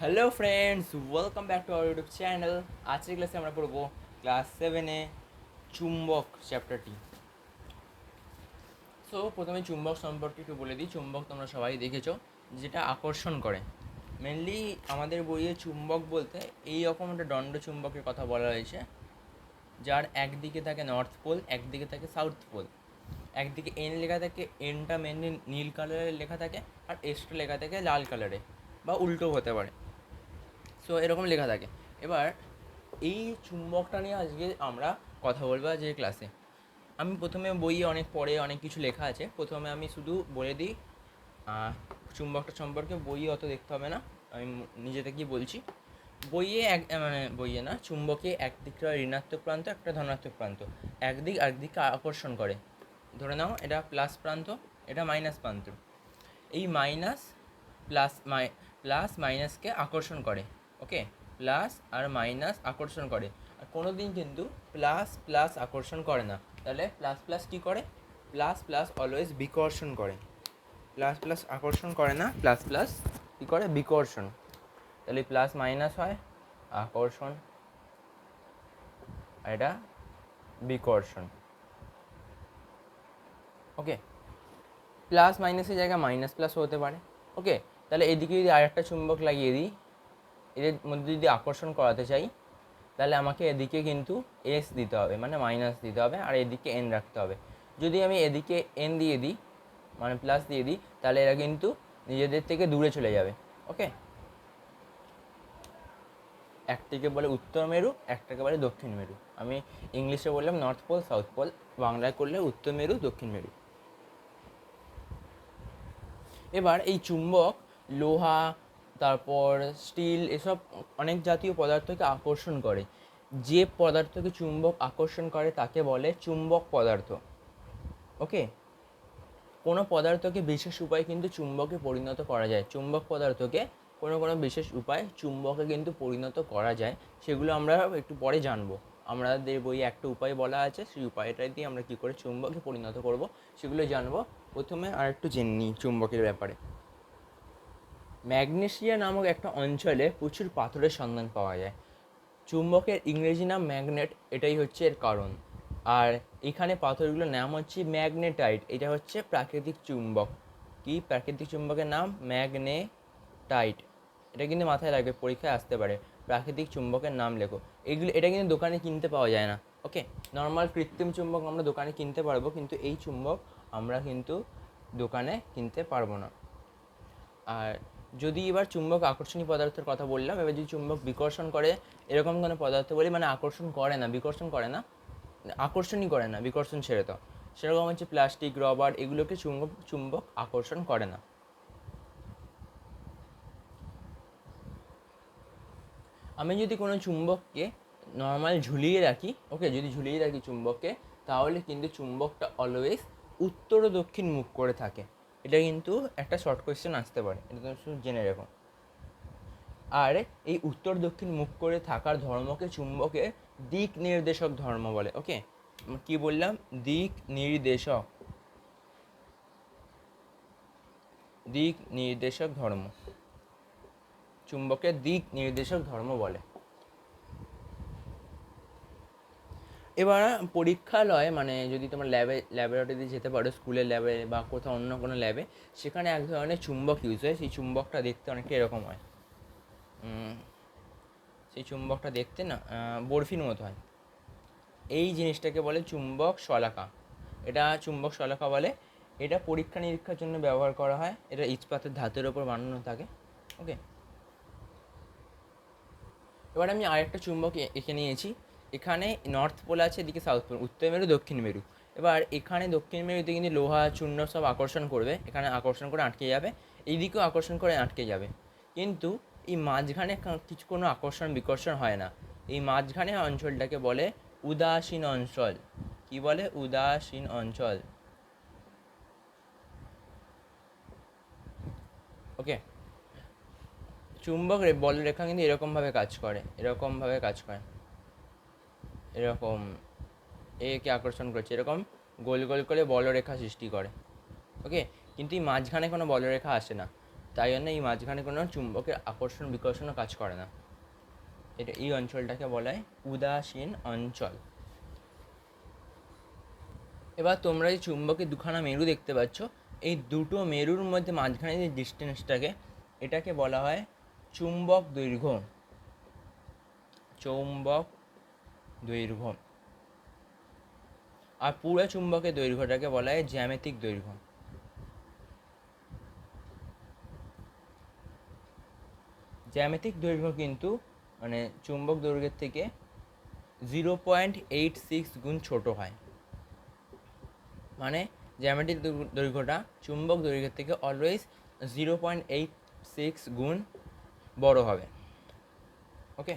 Hello friends welcome back to our YouTube channel আজকের ক্লাসে আমরা পড়ব ক্লাস সেভেনে চুম্বক চ্যাপ্টারটি সো প্রথমে চুম্বক সম্পর্কে একটু বলে দিই। চুম্বক তোমরা সবাই দেখেছ, যেটা আকর্ষণ করে। মেনলি আমাদের বইয়ে চুম্বক বলতে এই রকম একটা দণ্ড চুম্বকের কথা বলা হয়েছে, যার একদিকে থাকে নর্থ পোল একদিকে থাকে সাউথ পোল একদিকে এন লেখা থাকে এনটা মেনলি নীল কালারের লেখা থাকে, আর এসটা লেখা থাকে লাল কালারে বা উল্টো হতে পারে। সো এরকম লেখা থাকে। এবার, এই চুম্বকটা নিয়ে আজকে আমরা কথা বলব আজকে ক্লাসে আমি প্রথমে বইয়ে অনেক পরে অনেক কিছু লেখা আছে। প্রথমে আমি শুধু বলে দিই চুম্বকটা সম্পর্কে বইয়ে অত দেখতে হবে না। আমি নিজে থেকেই বলছি। বইয়ে এক মানে বইয়ে না, চুম্বকে একদিকটা ঋণাত্মক প্রান্ত, একটা ধনাত্মক প্রান্ত। একদিক একদিকে আকর্ষণ করে। ধরে নাও, এটা প্লাস প্রান্ত, এটা মাইনাস প্রান্ত। এই মাইনাস প্লাস মাই প্লাস মাইনাসকে আকর্ষণ করে। ওকে? প্লাস আর মাইনাস আকর্ষণ করে। আর কোনো দিন কিন্তু প্লাস প্লাস আকর্ষণ করে না। তাহলে প্লাস প্লাস কী করে? প্লাস প্লাস অলওয়েজ বিকর্ষণ করে। প্লাস প্লাস আকর্ষণ করে না, প্লাস প্লাস কী করে? বিকর্ষণ। তাহলে প্লাস মাইনাস হয়, আকর্ষণ। আর এটা বিকর্ষণ। ওকে? প্লাস মাইনাসের জায়গায় মাইনাস প্লাসও হতে পারে। ওকে? তাহলে এদিকে যদি আরেকটা চুম্বক লাগিয়ে দিই এদের মধ্যে যদি আকর্ষণ করাতে চাই, তাহলে আমাকে এদিকে কিন্তু এস দিতে হবে মানে মাইনাস দিতে হবে আর এদিকে এন রাখতে হবে। যদি আমি এদিকে এন দিয়ে দিই মানে প্লাস দিয়ে দিই, তাহলে এরা কিন্তু নিজেদের থেকে দূরে চলে যাবে ওকে একটিকে বলে উত্তর মেরু, একটাকে বলে দক্ষিণ মেরু। আমি ইংলিশে বললাম নর্থ পোল সাউথ পোল বাংলায় করলে উত্তর মেরু, দক্ষিণ মেরু। এবার এই চুম্বক, লোহা তারপর স্টিল এসব অনেক জাতীয় পদার্থকে আকর্ষণ করে। যে পদার্থকে চুম্বক আকর্ষণ করে তাকে বলে চুম্বক পদার্থ। ওকে? কোনো পদার্থকে বিশেষ উপায়ে কিন্তু চুম্বকে পরিণত করা যায়। চুম্বক পদার্থকে কোনো কোনো বিশেষ উপায় চুম্বকে কিন্তু পরিণত করা যায়। সেগুলো আমরা একটু পরে জানব। আমাদের বইয়ে একটা উপায় বলা আছে, সেই উপায়টা দিয়ে আমরা কী করে চুম্বকে পরিণত করব সেগুলো জানব। প্রথমে আর একটু জেনে নিই চুম্বকের ব্যাপারে। ম্যাগনেসিয়া নামক একটা অঞ্চলে প্রচুর পাথরের সন্ধান পাওয়া যায়। চুম্বকের ইংরেজি নাম ম্যাগনেট, এটাই হচ্ছে এর কারণ। আর এখানে পাথরগুলোর নাম হচ্ছে ম্যাগনেটাইট, এটা হচ্ছে প্রাকৃতিক চুম্বক। কি প্রাকৃতিক চুম্বকের নাম? ম্যাগনেটাইট। এটা কিন্তু মাথায় রাখবে, পরীক্ষায় আসতে পারে। প্রাকৃতিক চুম্বকের নাম লেখো। এগুলো, এটা কিন্তু দোকানে কিনতে পাওয়া যায় না। ওকে, নর্মাল কৃত্রিম চুম্বক আমরা দোকানে কিনতে পারব, কিন্তু এই চুম্বক আমরা কিন্তু দোকানে কিনতে পারব না। আর যদি এবার চুম্বক আকর্ষণীয় পদার্থের কথা বললাম, এবার যদি চুম্বক বিকর্ষণ করে, এরকম কোনো পদার্থ বলি মানে আকর্ষণ করে না, বিকর্ষণ করে না, আকর্ষণই করে না, বিকর্ষণ ছেড়ে তো সেরকম হচ্ছে প্লাস্টিক রবার এগুলোকে চুম্বক চুম্বক আকর্ষণ করে না। আমি যদি কোনো চুম্বককে নর্মাল ঝুলিয়ে রাখি ওকে যদি ঝুলিয়ে রাখি চুম্বককে, তাহলে কিন্তু চুম্বকটা অলওয়েজ উত্তর ও দক্ষিণ মুখ করে থাকে। এটা কিন্তু একটা শর্ট কোয়েশ্চেন আসতে পারে। এটা তুমি শুধু জেনে রেখো। আর এই উত্তর দক্ষিণ মুখ করে থাকার ধর্মকে চুম্বকে দিক নির্দেশক ধর্ম বলে ওকে কি বললাম? দিক নির্দেশক। দিক নির্দেশক ধর্ম। চুম্বকের দিক নির্দেশক ধর্ম বলে। এবার পরীক্ষালয় মানে যদি তোমার ল্যাবে ল্যাবরেটরিতে যেতে পারো স্কুলের ল্যাবে বা কোথাও অন্য কোনো ল্যাবে সেখানে এক ধরনের চুম্বক ইউজ হয়। সেই চুম্বকটা দেখতে অনেকটা এরকম হয়। সেই চুম্বকটা দেখতে না বরফির মতো হয়। এই জিনিসটাকে বলে চুম্বক শলাকা। এটা চুম্বক শলাকা বলে। এটা পরীক্ষা নিরীক্ষার জন্য ব্যবহার করা হয়। এটা ইস্পাতের ধাতুর ওপর বানানো থাকে। ওকে এবার আমি আরেকটা চুম্বক এঁকে নিয়েছি। এখানে নর্থ পোল আছে, এদিকে সাউথ পোল উত্তর মেরু, দক্ষিণ মেরু। এবার এখানে দক্ষিণ মেরুতে কিন্তু লোহা, চূর্ণ সব আকর্ষণ করবে। এখানে আকর্ষণ করে আটকে যাবে। এইদিকেও আকর্ষণ করে আটকে যাবে। কিন্তু এই মাঝখানে কিছু কোনো আকর্ষণ, বিকর্ষণ হয় না। এই মাঝখানে অঞ্চলটাকে বলে উদাসীন অঞ্চল। কি বলে? উদাসীন অঞ্চল। ওকে চুম্বক বলরেখা কিন্তু এরকমভাবে কাজ করে, এরকমভাবে কাজ করে। এরকম একে আকর্ষণ করছে। এরকম গোল গোল করে বলরেখা সৃষ্টি করে। ওকে কিন্তু এই মাঝখানে কোনো বলরেখা আসে না। তাই জন্য এই মাঝখানে কোনো চুম্বকের আকর্ষণ, বিকর্ষণও কাজ করে না। এটা এই অঞ্চলটাকে বলা হয় উদাসীন অঞ্চল। এবার তোমরা এই চুম্বকের দুখানা মেরু দেখতে পাচ্ছ, এই দুটো মেরুর মধ্যে মাঝখানে যে ডিস্টেন্সটাকে এটাকে বলা হয় চুম্বক দৈর্ঘ্য। চৌম্বক দৈর্ঘ্য। আর পুরো চুম্বকের দৈর্ঘ্যটাকে বলা হয় জ্যামিতিক দৈর্ঘ্য। জ্যামিতিক দৈর্ঘ্য কিন্তু মানে চুম্বক দৈর্ঘ্যের থেকে জিরো পয়েন্ট এইট সিক্স গুণ ছোটো হয়। মানে দৈর্ঘ্য- দৈর্ঘ্যটা চুম্বক দৈর্ঘ্যের থেকে always zero point eight six গুণ বড় হবে। ওকে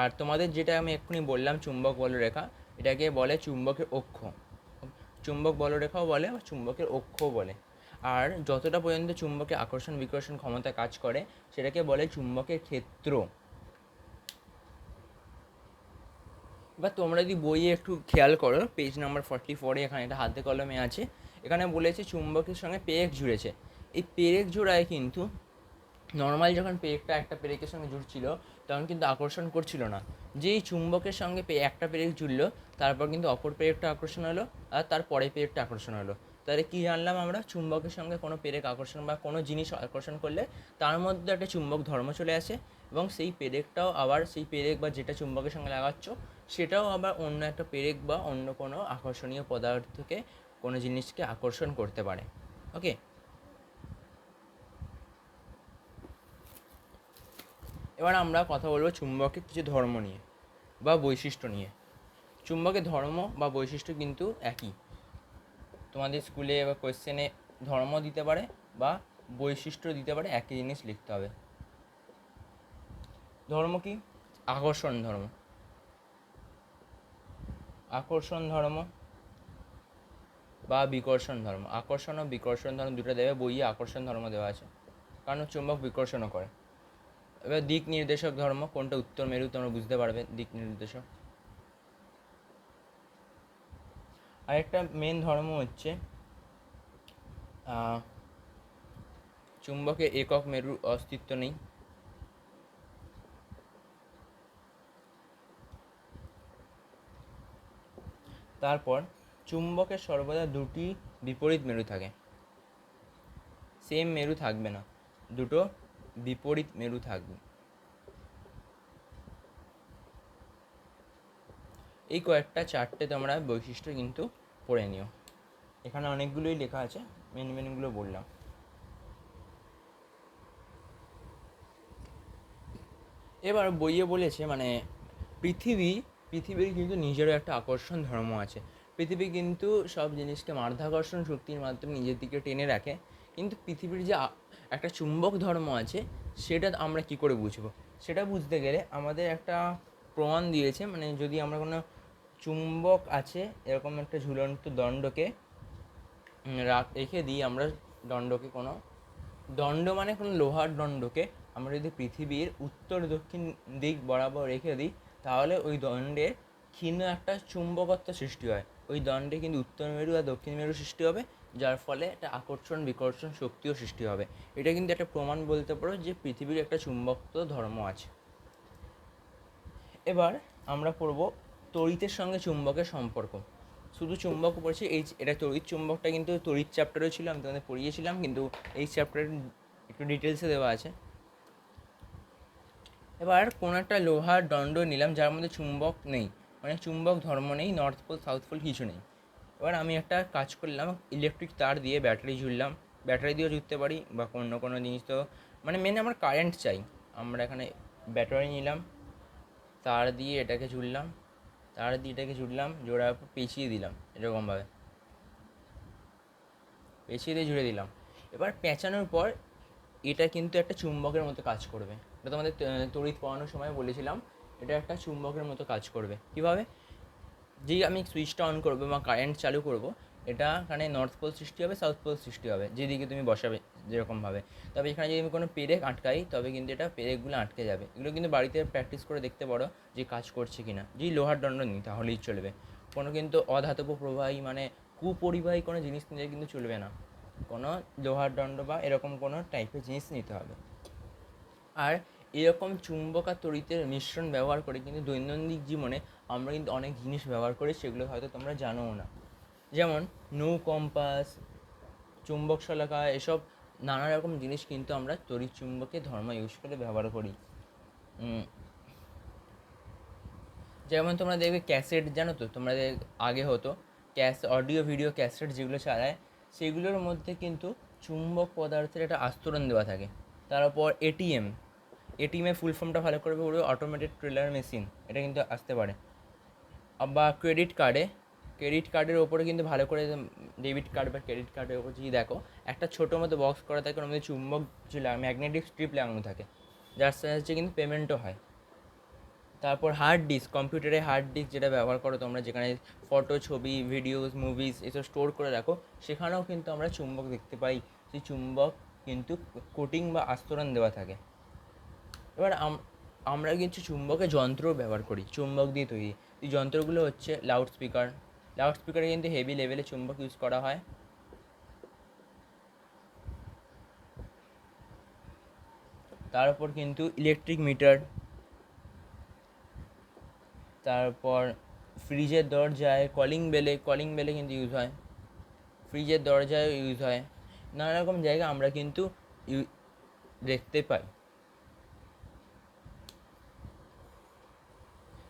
আর তোমাদের যেটা আমি এক্ষুনি বললাম চুম্বক বলরেখা, এটাকে বলে চুম্বকের অক্ষ। চুম্বক বলরেখাও বলে বা চুম্বকের অক্ষও বলে। আর যতটা পর্যন্ত চুম্বকের আকর্ষণ বিকর্ষণ ক্ষমতা কাজ করে, সেটাকে বলে চুম্বকের ক্ষেত্র। বা তোমরা যদি বইয়ে একটু খেয়াল করো পেজ নাম্বার ফর্টি ফোরে এখানে একটা হাতে কলমে আছে, এখানে বলেছে চুম্বকের সঙ্গে পেরেক জুড়েছে। এই পেরেক জোড়ায় কিন্তু নর্মাল যখন পেরেকটা একটা পেরেকের সঙ্গে জুড়ছিল তখন কিন্তু আকর্ষণ করছিল না। যেই চুম্বকের সঙ্গে একটা পেরেক জুড়লো, তারপর কিন্তু অপর পেরেকটা আকর্ষণ হলো আর তার পরে পেরেকটা আকর্ষণ হলো। তাহলে কী জানলাম আমরা? চুম্বকের সঙ্গে কোনো পেরেক আকর্ষণ বা কোনো জিনিস আকর্ষণ করলে তার মধ্যে একটা চুম্বক ধর্ম চলে আসে এবং সেই পেরেকটাও আবার সেই পেরেক বা যেটা চুম্বকের সঙ্গে লাগাচ্ছ, সেটাও আবার অন্য একটা পেরেক বা অন্য কোনো আকর্ষণীয় পদার্থকে, কোনো জিনিসকে আকর্ষণ করতে পারে। ওকে এবার আমরা কথা বলব চুম্বকের কিছু ধর্ম নিয়ে বা বৈশিষ্ট্য নিয়ে। চুম্বকের ধর্ম বা বৈশিষ্ট্য কিন্তু একই। তোমাদের স্কুলে বা কোয়েশ্চেনে ধর্ম দিতে পারে বা বৈশিষ্ট্য দিতে পারে, একই জিনিস লিখতে হবে। ধর্ম কি? আকর্ষণ ধর্ম। আকর্ষণ ধর্ম বা বিকর্ষণ ধর্ম। আকর্ষণ ও বিকর্ষণ ধর্ম দুটো দেবে, বইয়ে আকর্ষণ ধর্ম দেওয়া আছে। কারণ চুম্বক বিকর্ষণও করে। এবার দিক নির্দেশক ধর্ম কোনটা উত্তর মেরু তোমরা বুঝতে পারবে দিক নির্দেশক। আরেকটা মেন ধর্ম হচ্ছে চুম্বকে একক মেরুর অস্তিত্ব নেই। তারপর চুম্বকের সর্বদা দুটি বিপরীত মেরু থাকে। সেম মেরু থাকবে না। দুটো বিপরীত মেরু থাকবে। এই কয়েকটা চারটে তোমরা বৈশিষ্ট্য কিন্তু পড়ে নিও। এখানে অনেকগুলোই লেখা আছে মেন মেনগুলো বললাম। এবার বইয়ে বলেছে মানে পৃথিবী, পৃথিবীর কিন্তু নিজেরও একটা আকর্ষণ ধর্ম আছে। পৃথিবী কিন্তু সব জিনিসকে মাধ্যাকর্ষণ শক্তির মাধ্যমে নিজের দিকে টেনে রাখে। কিন্তু পৃথিবীর যে একটা চুম্বক ধর্ম আছে, সেটা আমরা কি করে বুঝব? সেটা বুঝতে গেলে আমাদের একটা প্রমাণ দিয়েছে মানে যদি আমরা কোনো চুম্বক আছে, এরকম একটা ঝুলন্ত দণ্ডকে রাখ দিই আমরা দণ্ডকে কোনো, দণ্ড মানে কোনো লোহার দণ্ডকে আমরা যদি পৃথিবীর উত্তর দক্ষিণ দিক বরাবর রেখে দিই, তাহলে ওই দণ্ডে ক্ষীণ একটা চুম্বকত্ব সৃষ্টি হয়। ওই দণ্ডে কিন্তু উত্তর মেরু আর দক্ষিণ মেরু সৃষ্টি হবে যার ফলে একটা আকর্ষণ, বিকর্ষণ শক্তিও সৃষ্টি হবে। এটা কিন্তু একটা প্রমাণ বলতে পারো যে পৃথিবীর একটা চুম্বকত্ব ধর্ম আছে। এবার আমরা পড়ব তড়িতের সঙ্গে চুম্বকের সম্পর্ক। শুধু চুম্বক পড়ছি, এই এটা তড়িৎ চুম্বকটা কিন্তু তড়িৎ চ্যাপ্টারও ছিল, আমি তোমাদের পড়িয়েছিলাম, কিন্তু এই চ্যাপ্টারের একটু ডিটেলসে দেওয়া আছে। এবার কোনো একটা লোহার দণ্ড নিলাম, যার মধ্যে চুম্বক নেই। মানে চুম্বক ধর্ম নেই নর্থ পোল সাউথ পোল কিছু নেই। এবার আমি একটা কাজ করলাম ইলেকট্রিক তার দিয়ে ব্যাটারি ঝুললাম। ব্যাটারি দিয়েও জুড়তে পারি বা অন্য কোনো জিনিস তো মানে মেনে আমার কারেন্ট চাই। আমরা এখানে ব্যাটারি নিলাম, তার দিয়ে এটাকে জুড়লাম তার দিয়ে এটাকে জোড়ার উপর পেঁচিয়ে দিলাম, এরকমভাবে। পেঁচিয়ে দিয়ে জুড়ে দিলাম। এবার পেঁচানোর পর এটা কিন্তু একটা চুম্বকের মতো কাজ করবে। এটা তোমাদের তড়িৎ পড়ানোর সময় বলেছিলাম, এটা একটা চুম্বকের মতো কাজ করবে। কীভাবে? যেই আমি সুইচটা অন করব বা কারেন্ট চালু করব, এটা এখানে নর্থ পোল সৃষ্টি হবে সাউথ পোল সৃষ্টি হবে, যেদিকে তুমি বসাবে যেরকমভাবে তবে এখানে যদি আমি কোনো পেরেক আটকাই, তবে কিন্তু এটা পেরেকগুলো আটকে যাবে। এগুলো কিন্তু বাড়িতে প্র্যাকটিস করে দেখতে পারো যে কাজ করছে কি না যেই লোহার দণ্ড নিই, তাহলেই চলবে। কোনো কিন্তু অধাতব প্রবাহী মানে কুপরিবাহী কোনো জিনিস নিলে কিন্তু চলবে না। কোনো লোহার দণ্ড বা এরকম কোনো টাইপের জিনিস নিতে হবে। আর এরকম চুম্বক আর তড়িতের মিশ্রণ ব্যবহার করে কিন্তু দৈনন্দিন জীবনে আমরা কিন্তু অনেক জিনিস ব্যবহার করি, সেগুলো হয়তো তোমরা জানোও না। যেমন নৌ কম্পাস, চুম্বক শলাকা, এসব নানা রকম জিনিস কিন্তু আমরা তড়িৎ চুম্বকে ধর্ম ইউজ করে ব্যবহার করি। যেমন তোমরা দেখবে ক্যাসেট, জানো তো? তোমাদের আগে হতো। ক্যাস, অডিও, ভিডিও, ক্যাসেট যেগুলো চালায়, সেগুলোর মধ্যে কিন্তু চুম্বক পদার্থের একটা আস্তরণ দেওয়া থাকে। তারপর এটিএম এটিএমের ফুল ফর্মটা ভালো করে বলবে অটোমেটেড ট্রেলার মেশিন এটা কিন্তু আসতে পারে। বা ক্রেডিট কার্ডে ক্রেডিট কার্ডের ওপরে কিন্তু ভালো করে ডেবিট কার্ড বা ক্রেডিট কার্ডের ওপর যদি দেখো, একটা ছোটো মতো বক্স করা থাকে, ওর মধ্যে চুম্বক ম্যাগনেটিক স্ট্রিপ লাগানো থাকে, যার সাহায্যে কিন্তু পেমেন্টও হয়। তারপর হার্ড ডিস্ক কম্পিউটারে হার্ড ডিস্ক যেটা ব্যবহার করো তোমরা, যেখানে ফটো ছবি ভিডিওস মুভিজ এসব স্টোর করে রাখো সেখানেও কিন্তু আমরা চুম্বক দেখতে পাই। সেই চুম্বক কিন্তু কোটিং বা আস্তরণ দেওয়া থাকে। এবার আম- আমরা কিছু চুম্বকের যন্ত্রও ব্যবহার করি, চুম্বক দিয়ে তৈরি। এই যন্ত্রগুলো হচ্ছে লাউড স্পিকার লাউড স্পিকারে কিন্তু হেভি লেভেলে চুম্বক ইউজ করা হয়। তারপর কিন্তু ইলেকট্রিক মিটার তারপর ফ্রিজের দরজায় কলিং বেলে কলিং বেলে কিন্তু ইউজ হয়। ফ্রিজের দরজায় ইউজ হয়। নানা রকম জায়গায় আমরা কিন্তু দেখতে পাই।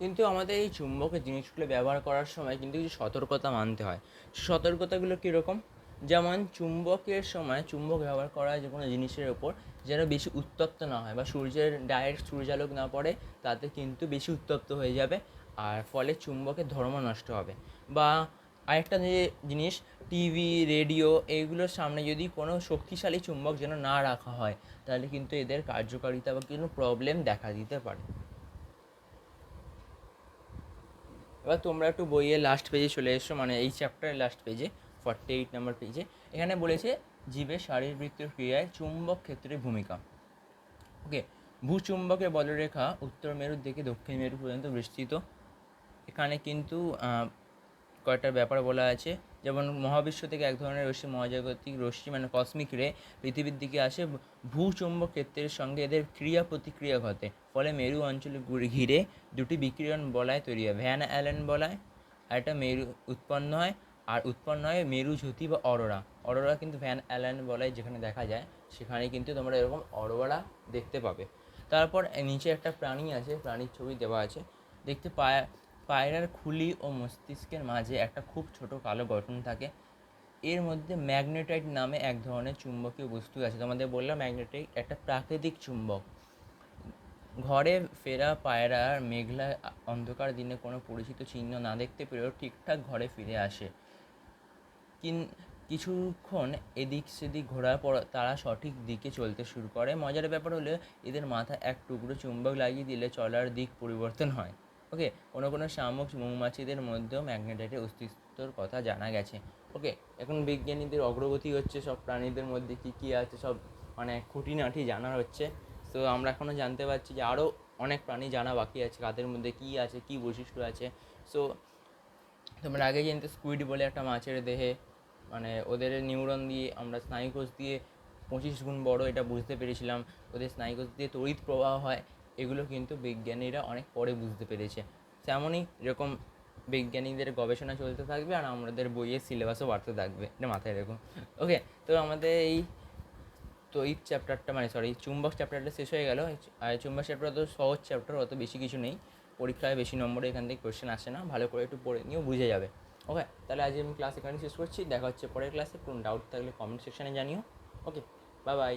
কিন্তু আমাদের এই চুম্বকের জিনিসগুলো ব্যবহার করার সময় কিন্তু কিছু সতর্কতা মানতে হয়। সতর্কতাগুলো কীরকম? যেমন চুম্বকের সময় চুম্বক ব্যবহার করা যে কোনো জিনিসের ওপর যেন বেশি উত্তপ্ত না হয় বা সূর্যের ডাইরেক্ট সূর্যালোক না পড়ে তাতে কিন্তু বেশি উত্তপ্ত হয়ে যাবে আর ফলে চুম্বকের ধর্ম নষ্ট হবে। বা আরেকটা যে জিনিস টিভি রেডিও এইগুলোর সামনে যদি কোনো শক্তিশালী চুম্বক যেন না রাখা হয় তাহলে কিন্তু এদের কার্যকারিতা বা কোনো প্রবলেম দেখা দিতে পারে। এবার তোমরা একটু বইয়ের লাস্ট পেজে চলে এসো মানে এই চ্যাপ্টারের লাস্ট পেজে ফর্টি এইট নাম্বার পেজে এখানে বলেছে জীবের শারীরবৃত্তীয় ক্রিয়ায় চুম্বক ক্ষেত্রের ভূমিকা। ওকে ভূচুম্বকের বলরেখা উত্তর মেরুর দিকে দক্ষিণ মেরু পর্যন্ত বিস্তৃত। এখানে কিন্তু কয়েকটা ব্যাপার বলা আছে। যেমন মহাবিশ্ব থেকে এক ধরনের রশ্মি, মহাজাগতিক রশ্মি মানে কসমিক রে পৃথিবীর দিকে আসে ভূচুম্বক ক্ষেত্রের সঙ্গে এদের ক্রিয়া প্রতিক্রিয়া ঘটে। ফলে মেরু অঞ্চলে ঘিরে দুটি বিকিরণ বলায় তৈরি হয় ভ্যান অ্যালেন বলায় একটা মেরু উৎপন্ন হয়, আর উৎপন্ন হয় মেরু জ্যোতি বা অরোরা। অরোরা কিন্তু ভ্যান অ্যালেন বলায় যেখানে দেখা যায়, সেখানে কিন্তু তোমরা এরকম অরোরা দেখতে পাবে। তারপর নিচে একটা প্রাণী আছে, প্রাণীর ছবি দেওয়া আছে, দেখতে পায় পায়রার খুলি ও মস্তিষ্কের মাঝে একটা খুব ছোট কালো গঠন থাকে। এর মধ্যে ম্যাগনেটাইট নামে এক ধরনের চুম্বকীয় বস্তু আছে। তোমাদের বললাম ম্যাগনেটাইট একটা প্রাকৃতিক চুম্বক। ঘরে ফেরা পায়রার মেঘলা অন্ধকার দিনে কোনো পরিচিত চিহ্ন না দেখতে পেলেও ঠিকঠাক ঘরে ফিরে আসে। কিন, কিছুক্ষণ এদিক সেদিক ঘোরার পর তারা সঠিক দিকে চলতে শুরু করে। মজার ব্যাপার হলো এদের মাথায় এক টুকরো চুম্বক লাগিয়ে দিলে চলার দিক পরিবর্তন হয়। ওকে, কোনো কোনো শামুক, মৌমাছিদের মধ্যেও ম্যাগনেটাইটের অস্তিত্বর কথা জানা গেছে। ওকে, এখন বিজ্ঞানীদের অগ্রগতি হচ্ছে, সব প্রাণীদের মধ্যে কী কী আছে, সব মানে খুঁটিনাটি জানা হচ্ছে। তো আমরা এখনও জানতে পারছি যে আরও অনেক প্রাণী জানা বাকি আছে, কাদের মধ্যে কী আছে, কী বৈশিষ্ট্য আছে। সো, তোমরা আগে জানতে স্কুইড বলে একটা মাছের দেহে মানে ওদের নিউরন দিয়ে আমরা স্নায়ুকোষ দিয়ে পঁচিশ গুণ বড়, এটা বুঝতে পেরেছিলাম। ওদের স্নায়ুকোষ দিয়ে তড়িৎ প্রবাহ হয় এগুলো কিন্তু বিজ্ঞানীরা অনেক পরে বুঝতে পেরেছে। তেমনই এরকম বিজ্ঞানীদের গবেষণা চলতে থাকবে আর আমাদের বইয়ের সিলেবাসও বাড়তে থাকবে। এটা মাথায় রাখুন ওকে তো আমাদের এই তড়িৎ চ্যাপ্টারটা মানে সরি চুম্বক চ্যাপ্টারটা শেষ হয়ে গেল। আর চুম্বক চ্যাপ্টার তো সহজ চ্যাপ্টার অত বেশি কিছু নেই। পরীক্ষায় বেশি নম্বরে এখান থেকে কোয়েশ্চেন আসে না। ভালো করে একটু পড়ে নিয়েও বুঝে যাবে। ওকে তাহলে আজ আমি ক্লাস এখানে শেষ করছি। দেখা হচ্ছে পরের ক্লাসে কোনো ডাউট থাকলে কমেন্ট সেকশানে জানিও। Okay bye bye